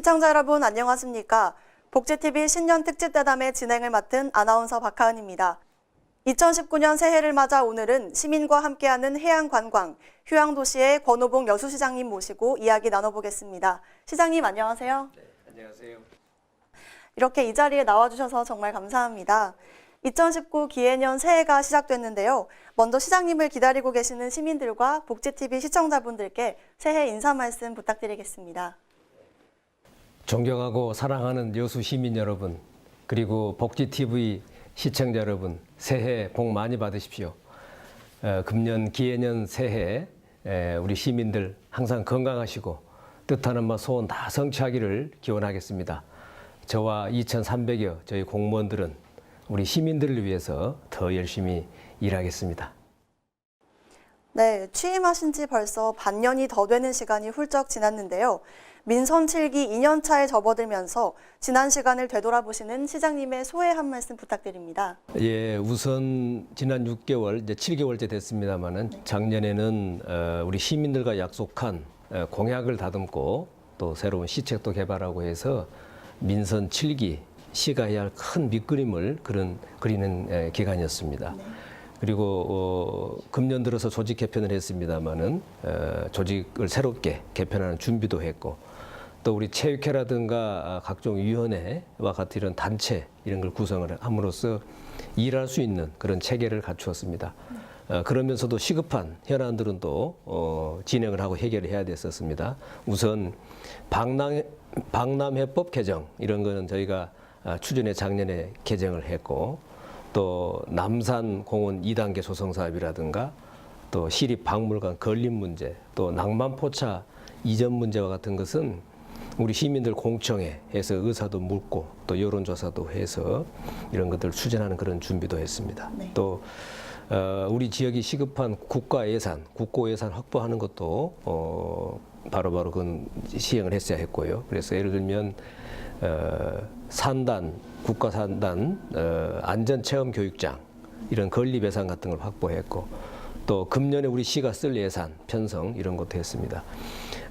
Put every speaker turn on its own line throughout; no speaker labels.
시청자 여러분 안녕하십니까? 복지TV 신년 특집 대담의 진행을 맡은 아나운서 박하은입니다. 2019년 새해를 맞아 오늘은 시민과 함께하는 해양관광, 휴양도시의 권오봉 여수시장님 모시고 이야기 나눠보겠습니다. 시장님 안녕하세요.
안녕하세요.
이렇게 이 자리에 나와주셔서 정말 감사합니다. 2019 기해년 새해가 시작됐는데요. 먼저 시장님을 기다리고 계시는 시민들과 복지TV 시청자분들께 새해 인사 말씀 부탁드리겠습니다.
존경하고 사랑하는 여수 시민 여러분, 그리고 복지 TV 시청자 여러분, 새해 복 많이 받으십시오. 어, 금년 기해년 새해 에, 우리 시민들 항상 건강하시고 뜻하는 바 소원 다 성취하기를 기원하겠습니다. 저와 2,300여 저희 공무원들은 우리 시민들을 위해서 더 열심히 일하겠습니다.
네, 취임하신 지 벌써 반년이 더 되는 시간이 훌쩍 지났는데요. 민선 7기 2년 차에 접어들면서 지난 시간을 되돌아보시는 시장님의 소회 한 말씀 부탁드립니다.
예, 우선 지난 6개월, 이제 7개월째 됐습니다만은 작년에는 어, 우리 시민들과 약속한 어, 공약을 다듬고 또 새로운 시책도 개발하고 해서 민선 7기 시가 해야 할 큰 밑그림을 그런 그리는 에, 기간이었습니다. 그리고 어, 금년 들어서 조직 개편을 했습니다마는 어, 조직을 새롭게 개편하는 준비도 했고 또 우리 체육회라든가 아, 각종 위원회와 같은 이런 단체 이런 걸 구성을 함으로써 일할 수 있는 그런 체계를 갖추었습니다. 어, 그러면서도 시급한 현안들은 또 어, 진행을 하고 해결을 해야 됐었습니다. 우선 방남 방남해법 개정 이런 거는 저희가 아, 추진해 작년에 개정을 했고 또 남산 공원 2단계 조성 사업이라든가 또 시립 박물관 건립 문제 또 낭만포차 이전 문제와 같은 것은 우리 시민들 공청회 해서 의사도 묻고 또 여론조사도 해서 이런 것들을 추진하는 그런 준비도 했습니다.
네.
또 어, 우리 지역이 시급한 국가 예산, 국고 예산 확보하는 것도 어, 바로바로 그건 시행을 했어야 했고요. 그래서 예를 들면 어, 산단, 국가 산단 어, 안전 체험 교육장 이런 건립 예산 같은 걸 확보했고 또 금년에 우리 시가 쓸 예산 편성 이런 것도 했습니다.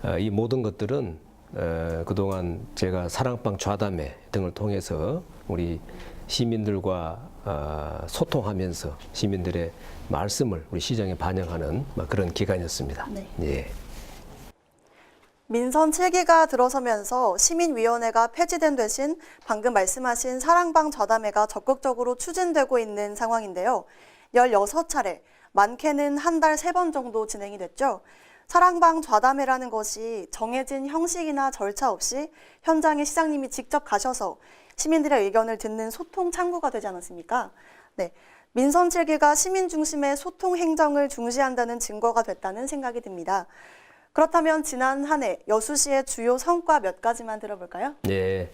어, 이 모든 것들은 어, 그동안 제가 사랑방 좌담회 등을 통해서 우리 시민들과 어, 소통하면서 시민들의 말씀을 우리 시장에 반영하는 막 그런 기간이었습니다.
네.
예.
민선 7기가 들어서면서 시민위원회가 폐지된 대신 방금 말씀하신 사랑방 좌담회가 적극적으로 추진되고 있는 상황인데요. 16차례, 많게는 한 달 세 번 정도 진행이 됐죠. 사랑방 좌담회라는 것이 정해진 형식이나 절차 없이 현장에 시장님이 직접 가셔서 시민들의 의견을 듣는 소통 창구가 되지 않았습니까? 네. 민선 7기가 시민 중심의 소통 행정을 중시한다는 증거가 됐다는 생각이 듭니다. 그렇다면 지난 한 해 여수시의 주요 성과 몇 가지만 들어볼까요?
네.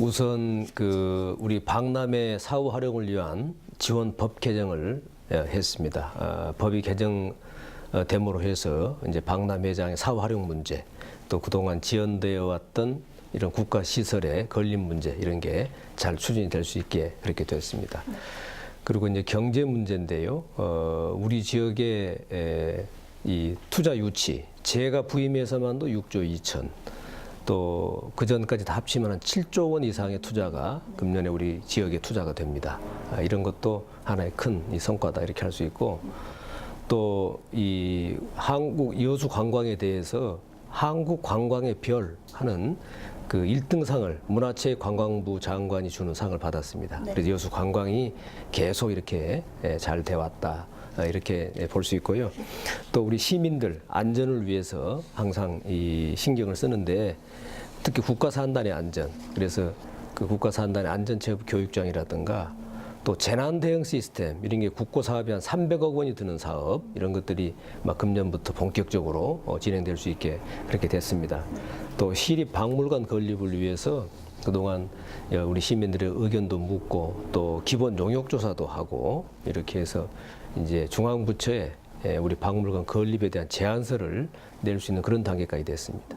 우선 그 우리 박람회 사후 활용을 위한 지원 법 개정을 예, 했습니다. 아, 법이 개정 어, 됨으로 해서 이제 박람회장의 사후 활용 문제 또 그동안 지연되어 왔던 이런 국가 시설의 건립 문제 이런 게 잘 추진이 될 수 있게 그렇게 됐습니다. 그리고 이제 경제 문제인데요. 어, 우리 지역의 에, 이 투자 유치, 재가 부임해서만도 6조 2천, 또 그 전까지 다 합치면 한 7조 원 이상의 투자가 금년에 우리 지역에 투자가 됩니다. 아, 이런 것도 하나의 큰이 성과다 이렇게 할 수 있고 또 이 한국 여수 관광에 대해서 한국 관광의 별 하는 그 1등상을 문화체육관광부 장관이 주는 상을 받았습니다.
네.
그래서 여수 관광이 계속 이렇게 예, 잘 돼 왔다. 아, 이렇게 볼 수 있고요. 또 우리 시민들 안전을 위해서 항상 이 신경을 쓰는데 특히 국가산단의 안전. 그래서 그 국가산단의 안전체육 교육장이라든가 또 재난 대응 시스템 이런 게 국고 사업이 한 300억 원이 드는 사업 이런 것들이 막 금년부터 본격적으로 어, 진행될 수 있게 그렇게 됐습니다. 또 시립 박물관 건립을 위해서 그동안 우리 시민들의 의견도 묻고 또 기본 용역 조사도 하고 이렇게 해서 이제 중앙부처에 예, 우리 박물관 건립에 대한 제안서를 낼 수 있는 그런 단계까지 됐습니다.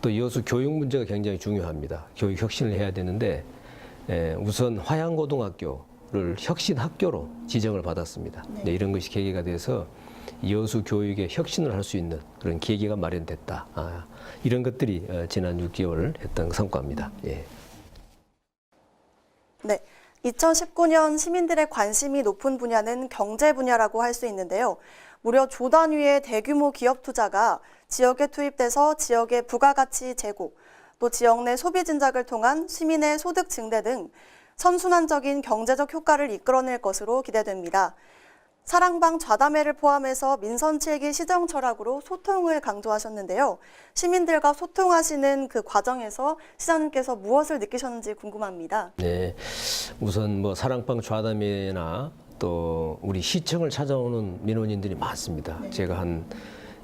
또 여수 교육 문제가 굉장히 중요합니다. 교육 혁신을 해야 되는데 에, 우선 화양고등학교 를 혁신 학교로 지정을 받았습니다. 네, 이런 것이 계기가 돼서 여수 교육에 혁신을 할 수 있는 그런 계기가 마련됐다. 아, 이런 것들이 어, 지난 6개월 했던 성과입니다. 예.
네. 2019년 시민들의 관심이 높은 분야는 경제 분야라고 할 수 있는데요. 무려 조 단위의 대규모 기업 투자가 지역에 투입돼서 지역의 부가가치 제고, 또 지역 내 소비 진작을 통한 시민의 소득 증대 등 선순환적인 경제적 효과를 이끌어낼 것으로 기대됩니다. 사랑방 좌담회를 포함해서 민선 7기 시정 철학으로 소통을 강조하셨는데요. 시민들과 소통하시는 그 과정에서 시장님께서 무엇을 느끼셨는지 궁금합니다.
네, 우선 뭐 사랑방 좌담회나 또 우리 시청을 찾아오는 민원인들이 많습니다. 제가 한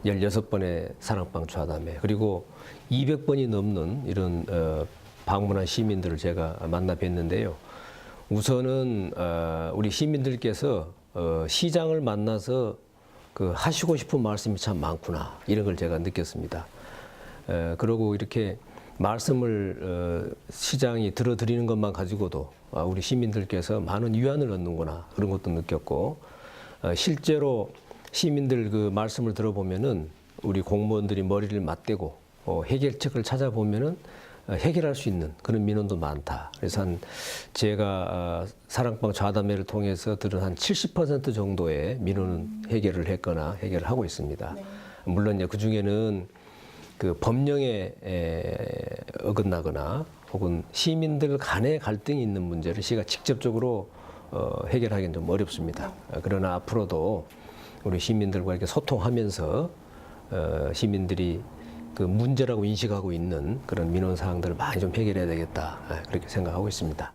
16번의 사랑방 좌담회 그리고 200번이 넘는 이런 어, 방문한 시민들을 제가 만나 뵀는데요. 우선은 어, 우리 시민들께서 어, 시장을 만나서 그 하시고 싶은 말씀이 참 많구나 이런 걸 제가 느꼈습니다. 에, 그러고 이렇게 말씀을 어, 시장이 들어드리는 것만 가지고도 아, 우리 시민들께서 많은 위안을 얻는구나 그런 것도 느꼈고 어, 실제로 시민들 그 말씀을 들어보면은 우리 공무원들이 머리를 맞대고 어, 해결책을 찾아보면은 어, 해결할 수 있는 그런 민원도 많다. 그래서 한 제가 아, 사랑방 좌담회를 통해서 들은 한 70% 정도의 민원은 해결을 했거나 해결을 하고 있습니다. 물론 이제 그 중에는 그 법령에 에, 어긋나거나 혹은 시민들 간의 갈등이 있는 문제를 시가 직접적으로 어, 해결하기는 좀 어렵습니다. 어, 그러나 앞으로도 우리 시민들과 이렇게 소통하면서 어, 시민들이 그 문제라고 인식하고 있는 그런 민원 사항들을 많이 좀 해결해야 되겠다 예, 그렇게 생각하고 있습니다.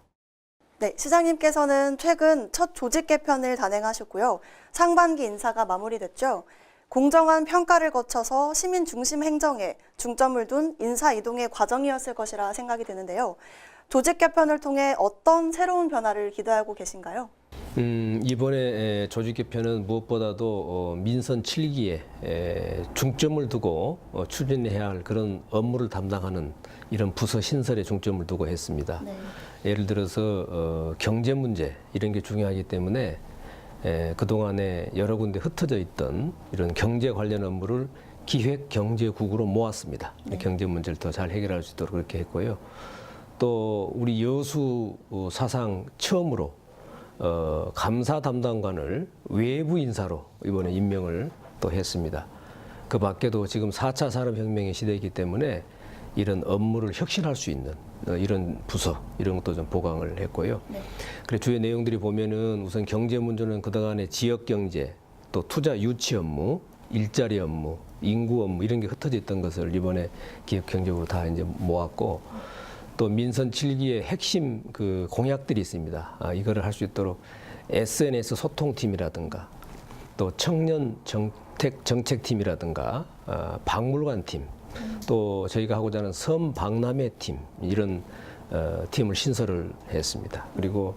네, 시장님께서는 최근 첫 조직 개편을 단행하셨고요. 상반기 인사가 마무리됐죠. 공정한 평가를 거쳐서 시민 중심 행정에 중점을 둔 인사 이동의 과정이었을 것이라 생각이 드는데요. 조직 개편을 통해 어떤 새로운 변화를 기대하고 계신가요?
음, 이번에 에, 조직 개편은 무엇보다도 어, 민선 7기에 에, 중점을 두고 어, 추진해야 할 그런 업무를 담당하는 이런 부서 신설에 중점을 두고 했습니다. 예를 들어서 어, 경제 문제 이런 게 중요하기 때문에 에, 그동안에 여러 군데 흩어져 있던 이런 경제 관련 업무를 기획 경제국으로 모았습니다. 경제 문제를 더 잘 해결할 수 있도록 그렇게 했고요. 또 우리 여수 어, 사상 처음으로 어, 감사 담당관을 외부 인사로 이번에 임명을 또 했습니다. 그 밖에도 지금 4차 산업혁명의 시대이기 때문에 이런 업무를 혁신할 수 있는 어, 이런 부서 이런 것도 좀 보강을 했고요. 그래 주요 내용들이 보면은 우선 경제 문제는 그동안에 지역 경제, 또 투자 유치 업무, 일자리 업무, 인구 업무 이런 게 흩어져 있던 것을 이번에 기업 경제국으로 다 이제 모았고 또 민선 7기의 핵심 그 공약들이 있습니다. 아, 이거를 할 수 있도록 SNS 소통팀이라든가 또 청년 정책 정책팀이라든가 아, 박물관 팀, 또 저희가 하고자 하는 섬 박람회 팀 이런 어, 팀을 신설을 했습니다. 그리고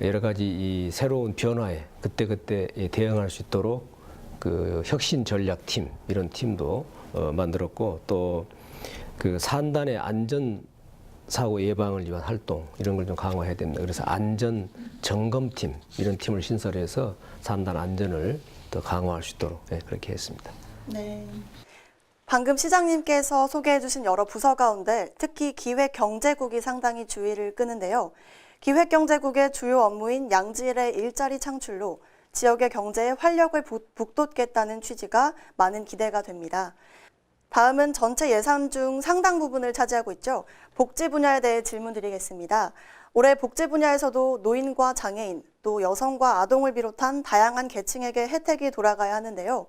여러 가지 이 새로운 변화에 그때 그때 대응할 수 있도록 그 혁신 전략 팀 이런 팀도 어, 만들었고 또 그 산단의 안전 사고 예방을 위한 활동 이런 걸 좀 강화해야 된다. 그래서 안전 점검팀 이런 팀을 신설해서 산단 안전을 더 강화할 수 있도록 예, 그렇게 했습니다.
네. 방금 시장님께서 소개해 주신 여러 부서 가운데 특히 기획경제국이 상당히 주의를 끄는데요. 기획경제국의 주요 업무인 양질의 일자리 창출로 지역의 경제에 활력을 북- 북돋겠다는 취지가 많은 기대가 됩니다. 다음은 전체 예산 중 상당 부분을 차지하고 있죠. 복지 분야에 대해 질문드리겠습니다. 올해 복지 분야에서도 노인과 장애인, 또 여성과 아동을 비롯한 다양한 계층에게 혜택이 돌아가야 하는데요.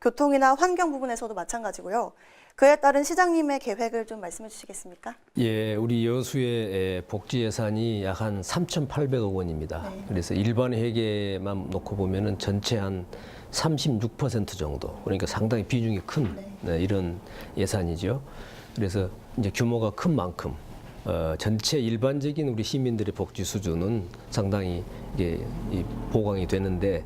교통이나 환경 부분에서도 마찬가지고요. 그에 따른 시장님의 계획을 좀 말씀해 주시겠습니까?
예, 우리 여수의 복지 예산이 약 한 3,800억 원입니다. 그래서 일반 회계만 놓고 보면은 전체 한 36% 정도. 그러니까 상당히 비중이 큰 네, 이런 예산이죠. 그래서 이제 규모가 큰 만큼 어, 전체 일반적인 우리 시민들의 복지 수준은 상당히 이게 이 보강이 되는데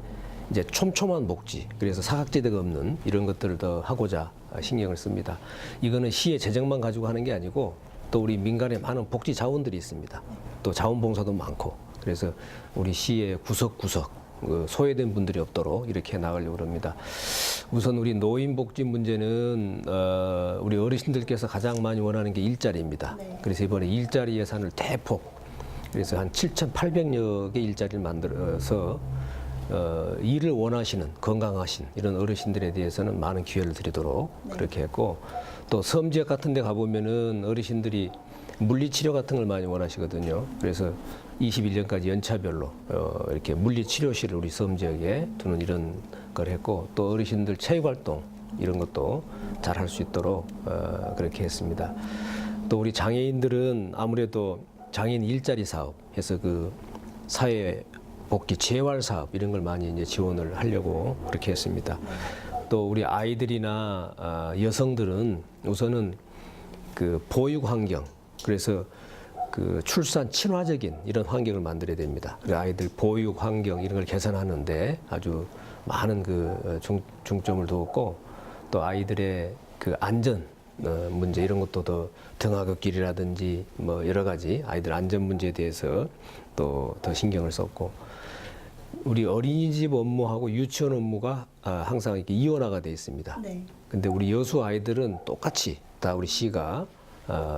이제 촘촘한 복지 그래서 사각지대가 없는 이런 것들을 더 하고자 신경을 씁니다. 이거는 시의 재정만 가지고 하는 게 아니고 또 우리 민간에 많은 복지 자원들이 있습니다. 또 자원봉사도 많고 그래서 우리 시의 구석구석 그 소외된 분들이 없도록 이렇게 나가려고 합니다. 우선 우리 노인 복지 문제는 어, 우리 어르신들께서 가장 많이 원하는 게 일자리입니다. 그래서 이번에 일자리 예산을 대폭 그래서 한 7,800여 개 일자리를 만들어서 어, 일을 원하시는 건강하신 이런 어르신들에 대해서는 많은 기회를 드리도록 그렇게 했고 또 섬 지역 같은 데 가보면은 어르신들이 물리치료 같은 걸 많이 원하시거든요. 그래서 21년까지 연차별로 어, 이렇게 물리치료실을 우리 섬 지역에 두는 이런 걸 했고 또 어르신들 체육활동 이런 것도 잘 할 수 있도록 어, 그렇게 했습니다. 또 우리 장애인들은 아무래도 장애인 일자리 사업 해서 그 사회 복지 재활 사업 이런 걸 많이 이제 지원을 하려고 그렇게 했습니다. 또 우리 아이들이나 아, 여성들은 우선은 그 보육 환경 그래서 그 출산 친화적인 이런 환경을 만들어야 됩니다. 그 아이들 보육 환경 이런 걸 개선하는데 아주 많은 그 중, 중점을 두었고 또 아이들의 그 안전 어, 문제 이런 것도 더 등하굣길이라든지 뭐 여러 가지 아이들 안전 문제에 대해서 또 더 신경을 썼고 우리 어린이집 업무하고 유치원 업무가 아, 항상 이렇게 이원화가 돼 있습니다.
네.
근데 우리 여수 아이들은 똑같이 다 우리 시가 어,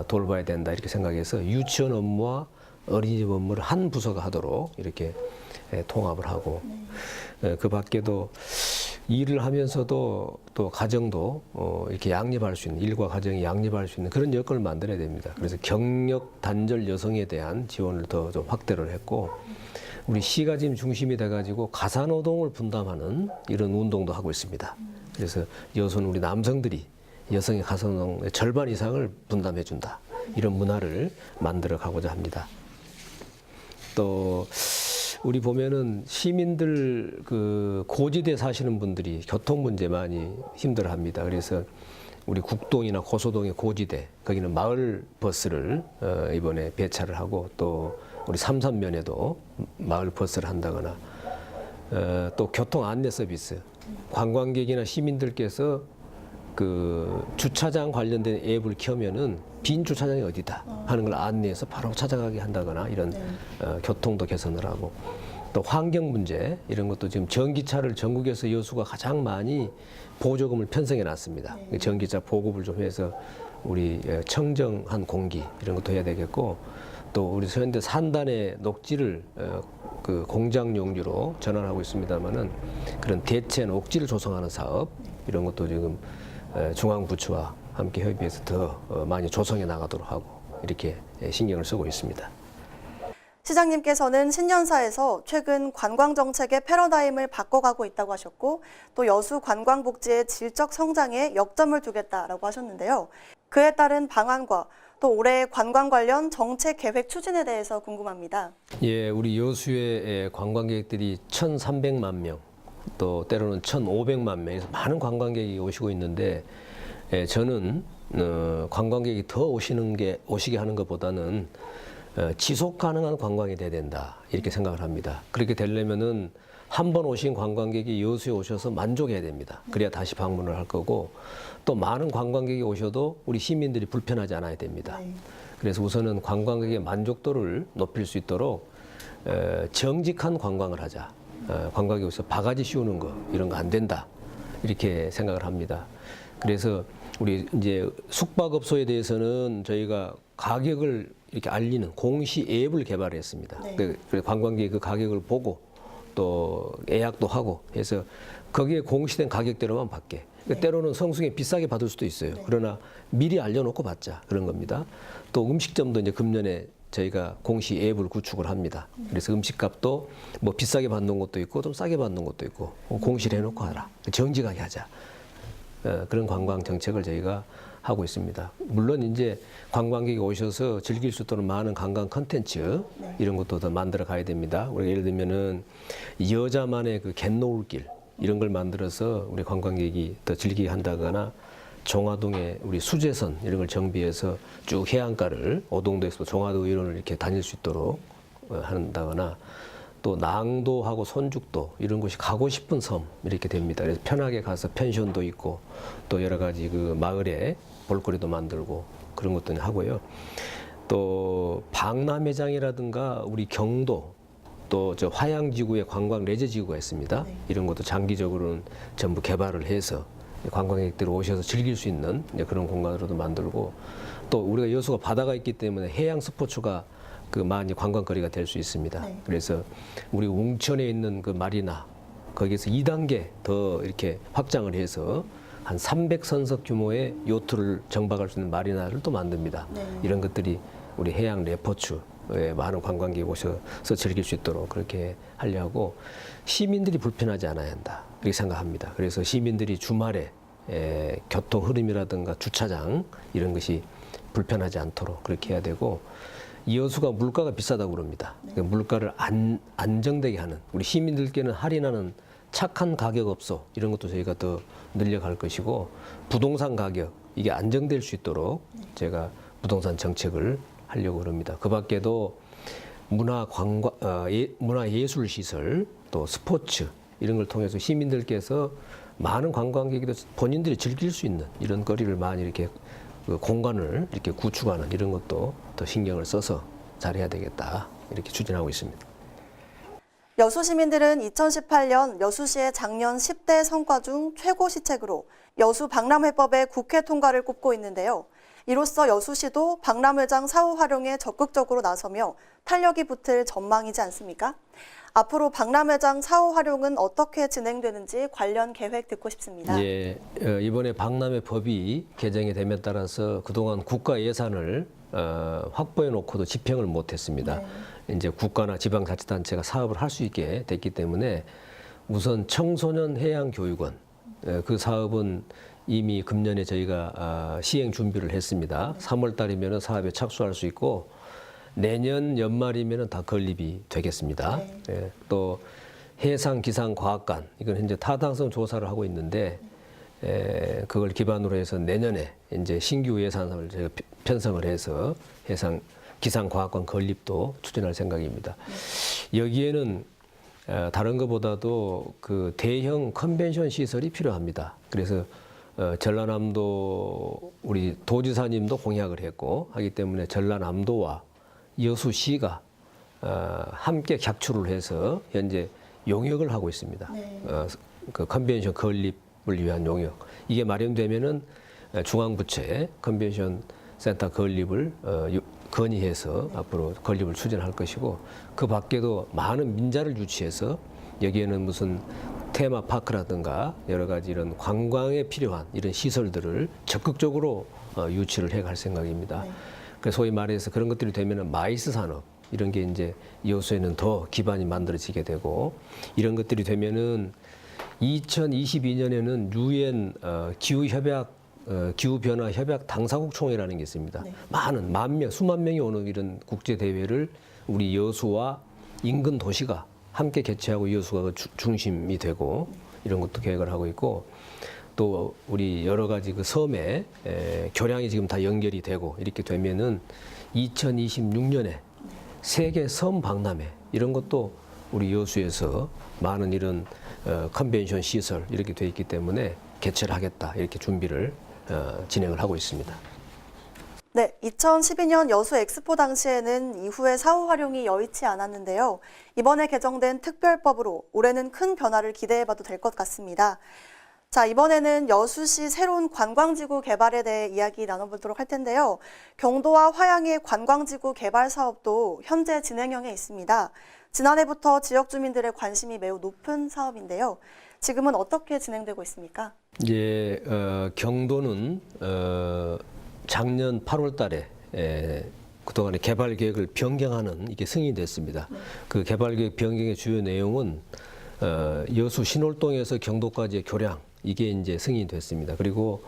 돌봐야 된다 이렇게 생각해서 유치원 업무와 어린이집 업무를 한 부서가 하도록 이렇게 예, 통합을 하고 예, 그 밖에도 일을 하면서도 또 가정도 어, 이렇게 양립할 수 있는 일과 가정이 양립할 수 있는 그런 여건을 만들어야 됩니다. 그래서 경력 단절 여성에 대한 지원을 더 좀 확대를 했고 우리 시가 지금 중심이 돼가지고 가사노동을 분담하는 이런 운동도 하고 있습니다. 그래서 여성 우리 남성들이 여성의 가사노동의 절반 이상을 분담해 준다. 이런 문화를 만들어 가고자 합니다. 또 우리 보면은 시민들 그 고지대 사시는 분들이 교통 문제 많이 힘들어 합니다. 그래서 우리 국동이나 고소동의 고지대 거기는 마을 버스를 어, 이번에 배차를 하고 또 우리 삼산면에도 마을 버스를 한다거나 어, 또 교통 안내 서비스 관광객이나 시민들께서 그 주차장 관련된 앱을 켜면은 빈 주차장이 어디다 하는 걸 안내해서 바로 찾아가게 한다거나 이런 어, 교통도 개선을 하고 또 환경 문제 이런 것도 지금 전기차를 전국에서 여수가 가장 많이 보조금을 편성해 놨습니다. 그 전기차 보급을 좀 해서 우리 예, 청정한 공기 이런 것도 해야 되겠고 또 우리 서현대 산단의 녹지를 어, 그 공장 용지로 전환하고 있습니다만은 그런 대체 녹지를 조성하는 사업 이런 것도 지금 에, 중앙부처와 함께 협의해서 더 어, 많이 조성해 나가도록 하고 이렇게 예, 신경을 쓰고 있습니다.
시장님께서는 신년사에서 최근 관광 정책의 패러다임을 바꿔가고 있다고 하셨고 또 여수 관광 복지의 질적 성장에 역점을 두겠다라고 하셨는데요. 그에 따른 방안과 또 올해 관광 관련 정책 계획 추진에 대해서 궁금합니다.
예, 우리 여수의 예, 관광객들이 1,300만 명, 또 때로는 1,500만 명에서 많은 관광객이 오시고 있는데 예, 저는 어, 관광객이 더 오시는 게 오시게 하는 것보다는 어, 지속 가능한 관광이 돼야 된다 이렇게 생각을 합니다. 그렇게 되려면은 한 번 오신 관광객이 여수에 오셔서 만족해야 됩니다. 그래야 다시 방문을 할 거고 또 많은 관광객이 오셔도 우리 시민들이 불편하지 않아야 됩니다. 그래서 우선은 관광객의 만족도를 높일 수 있도록 에, 정직한 관광을 하자. 어, 관광객 오셔서 바가지 씌우는 거 이런 거 안 된다. 이렇게 생각을 합니다. 그래서 우리 이제 숙박업소에 대해서는 저희가 가격을 이렇게 알리는 공시 앱을 개발했습니다. 그- 그래서 관광객이 그 가격을 보고 또 예약도 하고 해서 거기에 공시된 가격대로만 받게. 그 때로는 성수에 비싸게 받을 수도 있어요. 그러나 미리 알려놓고 받자 그런 겁니다. 또 음식점도 이제 금년에 저희가 공시 앱을 구축을 합니다. 그래서 음식값도 뭐 비싸게 받는 것도 있고 좀 싸게 받는 것도 있고 공시를 해놓고 하라. 정직하게 하자. 어, 그런 관광 정책을 저희가 하고 있습니다. 물론 이제 관광객이 오셔서 즐길 수 있도록 많은 관광 컨텐츠 이런 것도 더 만들어 가야 됩니다. 우리가 예를 들면은 여자만의 그 갯노을길 이런 걸 만들어서 우리 관광객이 더 즐기게 한다거나 종화동에 우리 수제선 이런 걸 정비해서 쭉 해안가를 오동도에서 종화도 의원을 이렇게 다닐 수 있도록 어, 한다거나 또 낭도하고 손죽도 이런 곳이 가고 싶은 섬 이렇게 됩니다. 그래서 편하게 가서 펜션도 있고 또 여러 가지 그 마을에 볼거리도 만들고 그런 것도 하고요. 또 박람회장이라든가 우리 경도 또 저 화양지구에 관광 레저지구가 있습니다. 이런 것도 장기적으로는 전부 개발을 해서 관광객들이 오셔서 즐길 수 있는 그런 공간으로도 만들고 또 우리가 여수가 바다가 있기 때문에 해양 스포츠가 그 많이 관광거리가 될 수 있습니다.
네.
그래서 우리 웅천에 있는 그 마리나 거기서 2단계 더 이렇게 확장을 해서 한 300선석 규모의 요트를 정박할 수 있는 마리나를 또 만듭니다.
네.
이런 것들이 우리 해양 레포츠에 많은 관광객이 오셔서 즐길 수 있도록 그렇게 하려고 시민들이 불편하지 않아야 한다 이렇게 생각합니다. 그래서 시민들이 주말에 에, 교통 흐름이라든가 주차장 이런 것이 불편하지 않도록 그렇게 해야 되고 이어수가 물가가 비싸다고 그럽니다. 그러니까 물가를 안, 안정되게 하는 우리 시민들께는 할인하는 착한 가격 업소 이런 것도 저희가 더 늘려갈 것이고 부동산 가격 이게 안정될 수 있도록 제가 부동산 정책을 하려고 그럽니다. 그 밖에도 문화 관광 어, 예, 문화 예술 시설 또 스포츠 이런 걸 통해서 시민들께서 많은 관광객이 본인들이 즐길 수 있는 이런 거리를 많이 이렇게 그 공간을 이렇게 구축하는 이런 것도 더 신경을 써서 잘해야 되겠다 이렇게 추진하고 있습니다.
여수 시민들은 2018년 여수시의 작년 10대 성과 중 최고 시책으로 여수 박람회법의 국회 통과를 꼽고 있는데요. 이로써 여수시도 박람회장 사후 활용에 적극적으로 나서며 탄력이 붙을 전망이지 않습니까? 앞으로 박람회장 사후 활용은 어떻게 진행되는지 관련 계획 듣고 싶습니다.
예, 어, 이번에 박람회 법이 개정이 됨에 따라서 그동안 국가 예산을 어, 확보해 놓고도 집행을 못했습니다. 이제 국가나 지방자치단체가 사업을 할 수 있게 됐기 때문에 우선 청소년 해양 교육원 예, 그 사업은 이미 금년에 저희가 아, 시행 준비를 했습니다. 3월 달이면 사업에 착수할 수 있고 내년 연말이면 다 건립이 되겠습니다. 예, 또 해상 기상 과학관 이건 현재 타당성 조사를 하고 있는데 에, 그걸 기반으로 해서 내년에 이제 신규 예산을 제가 피- 편성을 해서 해상 기상 과학관 건립도 추진할 생각입니다. 여기에는 어, 다른 것보다도 그 대형 컨벤션 시설이 필요합니다. 그래서 어, 전라남도 우리 도지사님도 공약을 했고 하기 때문에 전라남도와 여수시가 어, 함께 객추를 해서 현재 용역을 하고 있습니다. 어, 그 컨벤션 건립을 위한 용역. 이게 마련되면은 어, 중앙부처에 컨벤션 센터 건립을 어, 요- 건의해서 앞으로 건립을 추진할 것이고 그 밖에도 많은 민자를 유치해서 여기에는 무슨 테마파크라든가 여러 가지 이런 관광에 필요한 이런 시설들을 적극적으로 어, 유치를 해 갈 생각입니다. 그래서 소위 말해서 그런 것들이 되면은 마이스 산업 이런 게 이제 여수에는 더 기반이 만들어지게 되고 이런 것들이 되면은 2022년에는 유엔 어, 기후 협약 어, 기후 변화 협약 당사국 총회라는 게 있습니다. 많은 만 명, 수만 명이 오는 이런 국제 대회를 우리 여수와 인근 도시가 함께 개최하고 여수가 그 주- 중심이 되고 이런 것도 계획을 하고 있고 또 우리 여러 가지 그 섬에 에, 교량이 지금 다 연결이 되고 이렇게 되면은 2026년에 세계 섬 박람회 이런 것도 우리 여수에서 많은 이런 어, 컨벤션 시설 이렇게 돼 있기 때문에 개최를 하겠다 이렇게 준비를 어, 진행을 하고 있습니다.
네, 2012년 여수 엑스포 당시에는 이후에 사후 활용이 여의치 않았는데요. 이번에 개정된 특별법으로 올해는 큰 변화를 기대해봐도 될 것 같습니다. 자, 이번에는 여수시 새로운 관광지구 개발에 대해 이야기 나눠보도록 할 텐데요. 경도와 화양의 관광지구 개발 사업도 현재 진행형에 있습니다. 지난해부터 지역 주민들의 관심이 매우 높은 사업인데요. 지금은 어떻게 진행되고 있습니까?
이제 어, 경도는 어, 작년 8월 달에 에, 그동안의 개발 계획을 변경하는 이게 승인됐습니다. 그 개발 계획 변경의 주요 내용은 어, 여수 신월동에서 경도까지의 교량 이게 이제 승인이 됐습니다. 그리고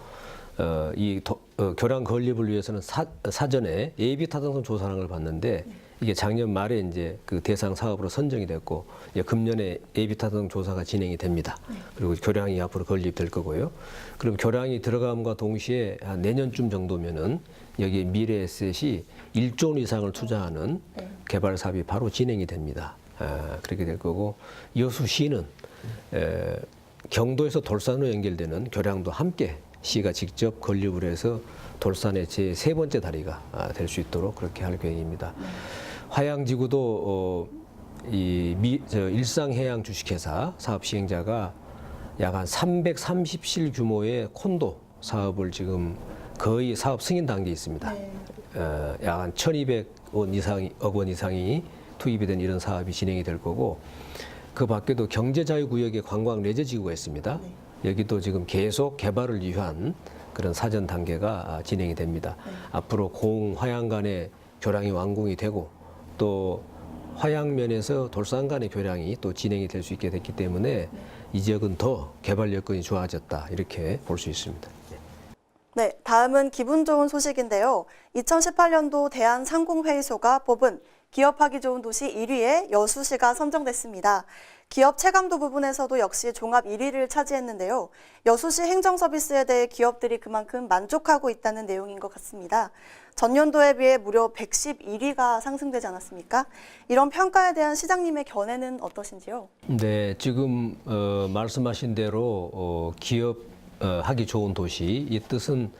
어, 이 도, 어, 교량 건립을 위해서는 사, 사전에 예비 타당성 조사라는 걸 봤는데 이게 작년 말에 이제 그 대상 사업으로 선정이 됐고 이제 금년에 예비 타당성 조사가 진행이 됩니다. 그리고 교량이 앞으로 건립될 거고요. 그럼 교량이 들어감과 동시에 한 내년쯤 정도면은 여기 미래 에셋이 1조 원 이상을 투자하는 개발 사업이 바로 진행이 됩니다. 아, 그렇게 될 거고 여수시는 에, 경도에서 돌산으로 연결되는 교량도 함께 시가 직접 건립을 해서 돌산의 제 세 번째 다리가 될 수 있도록 그렇게 할 계획입니다. 화양지구도 어, 이 미, 저 일상해양 주식회사 사업 시행자가 약 한 330실 규모의 콘도 사업을 지금 거의 사업 승인 단계에 있습니다. 어, 약한 1,200원 이상이 억원 이상이 투입이 된 이런 사업이 진행이 될 거고 그 밖에도 경제자유구역에 관광 레저 지구가 있습니다. 여기도 지금 계속 개발을 위한 그런 사전 단계가 아, 진행이 됩니다. 앞으로 공 화양 간의 교량이 완공이 되고 또 화양면에서 돌산 간의 교량이 또 진행이 될 수 있게 됐기 때문에 이 지역은 더 개발 여건이 좋아졌다 이렇게 볼 수 있습니다.
네, 다음은 기분 좋은 소식인데요. 2018년도 대한상공회의소가 뽑은 기업하기 좋은 도시 1위에 여수시가 선정됐습니다. 기업 체감도 부분에서도 역시 종합 1위를 차지했는데요. 여수시 행정 서비스에 대해 기업들이 그만큼 만족하고 있다는 내용인 것 같습니다. 전년도에 비해 무려 111위가 상승되지 않았습니까? 이런 평가에 대한 시장님의 견해는 어떠신지요?
네, 지금 어, 말씀하신 대로 어, 기업 어, 하기 좋은 도시 이 뜻은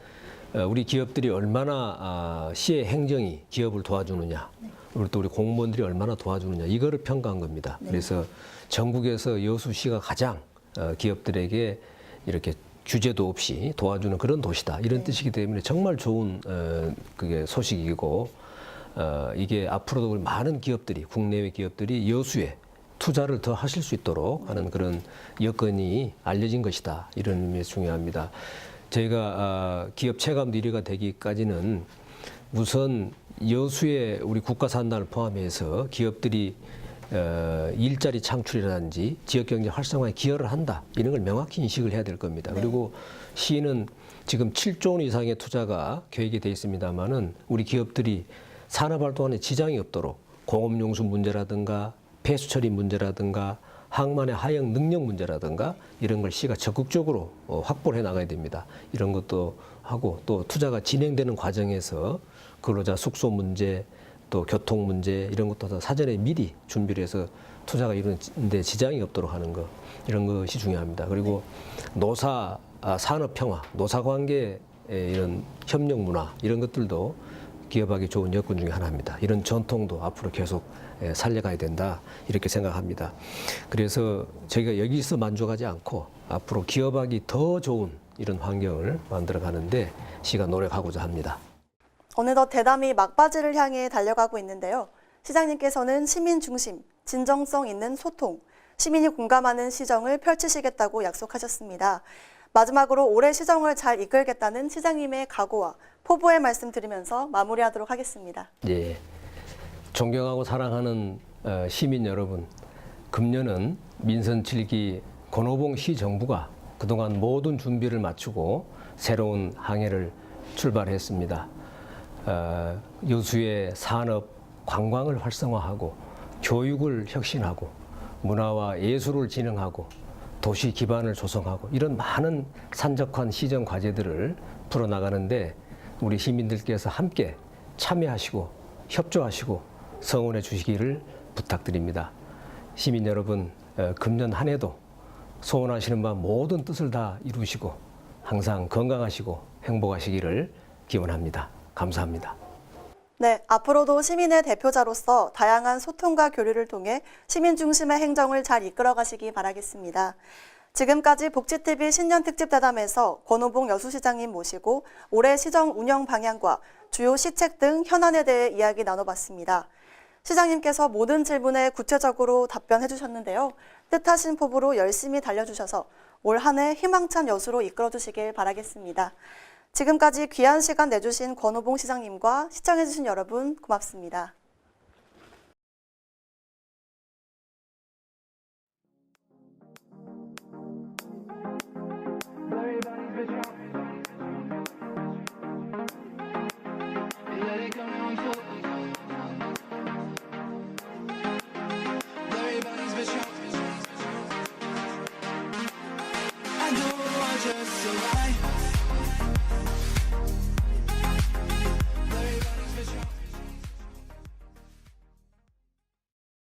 어, 우리 기업들이 얼마나 아, 시의 행정이 기업을 도와주느냐, 그리고 또 우리 공무원들이 얼마나 도와주느냐 이거를 평가한 겁니다. 그래서 전국에서 여수시가 가장 어, 기업들에게 이렇게 규제도 없이 도와주는 그런 도시다. 이런 뜻이기 때문에 정말 좋은 어, 그게 소식이고 어, 이게 앞으로도 많은 기업들이 국내외 기업들이 여수에 투자를 더 하실 수 있도록 하는 그런 여건이 알려진 것이다. 이런 의미에서 중요합니다. 저희가 아, 기업 체감 1위가 되기까지는 우선 여수의 우리 국가 산단을 포함해서 기업들이 어, 일자리 창출이라든지 지역 경제 활성화에 기여를 한다 이런 걸 명확히 인식을 해야 될 겁니다. 그리고 시는 지금 7조 원 이상의 투자가 계획이 돼 있습니다만은 우리 기업들이 산업 활동에 지장이 없도록 공업용수 문제라든가 폐수 처리 문제라든가 항만의 하역 능력 문제라든가 이런 걸 시가 적극적으로 어, 확보를 해 나가야 됩니다. 이런 것도 하고 또 투자가 진행되는 과정에서 근로자 숙소 문제 또 교통 문제 이런 것도 다 사전에 미리 준비를 해서 투자가 이루는데 지장이 없도록 하는 것 이런 것이 중요합니다. 그리고 노사 아, 산업 평화, 노사 관계 이런 협력 문화 이런 것들도 기업하기 좋은 여건 중에 하나입니다. 이런 전통도 앞으로 계속 예, 살려가야 된다 이렇게 생각합니다. 그래서 저희가 여기서 만족하지 않고 앞으로 기업하기 더 좋은 이런 환경을 만들어 가는데 시가 노력하고자 합니다.
어느덧 대담이 막바지를 향해 달려가고 있는데요. 시장님께서는 시민 중심, 진정성 있는 소통, 시민이 공감하는 시정을 펼치시겠다고 약속하셨습니다. 마지막으로 올해 시정을 잘 이끌겠다는 시장님의 각오와 포부의 말씀 드리면서 마무리하도록 하겠습니다.
예. 존경하고 사랑하는 어, 시민 여러분, 금년은 민선 7기 권오봉 시 정부가 그동안 모든 준비를 마치고 새로운 항해를 출발했습니다. 어, 여수의 산업, 관광을 활성화하고 교육을 혁신하고 문화와 예술을 진흥하고 도시 기반을 조성하고 이런 많은 산적한 시정 과제들을 풀어나가는데 우리 시민들께서 함께 참여하시고 협조하시고 성원해 주시기를 부탁드립니다. 시민 여러분, 어, 금년 한 해도 소원하시는 바 모든 뜻을 다 이루시고 항상 건강하시고 행복하시기를 기원합니다. 감사합니다.
네, 앞으로도 시민의 대표자로서 다양한 소통과 교류를 통해 시민 중심의 행정을 잘 이끌어 가시기 바라겠습니다. 지금까지 복지TV 신년 특집 대담에서 권오봉 여수시장님 모시고 올해 시정 운영 방향과 주요 시책 등 현안에 대해 이야기 나눠봤습니다. 시장님께서 모든 질문에 구체적으로 답변해 주셨는데요. 뜻하신 포부로 열심히 달려주셔서 올 한 해 희망찬 여수로 이끌어 주시길 바라겠습니다. 지금까지 귀한 시간 내주신 권호봉 시장님과 시청해주신 여러분 고맙습니다. I so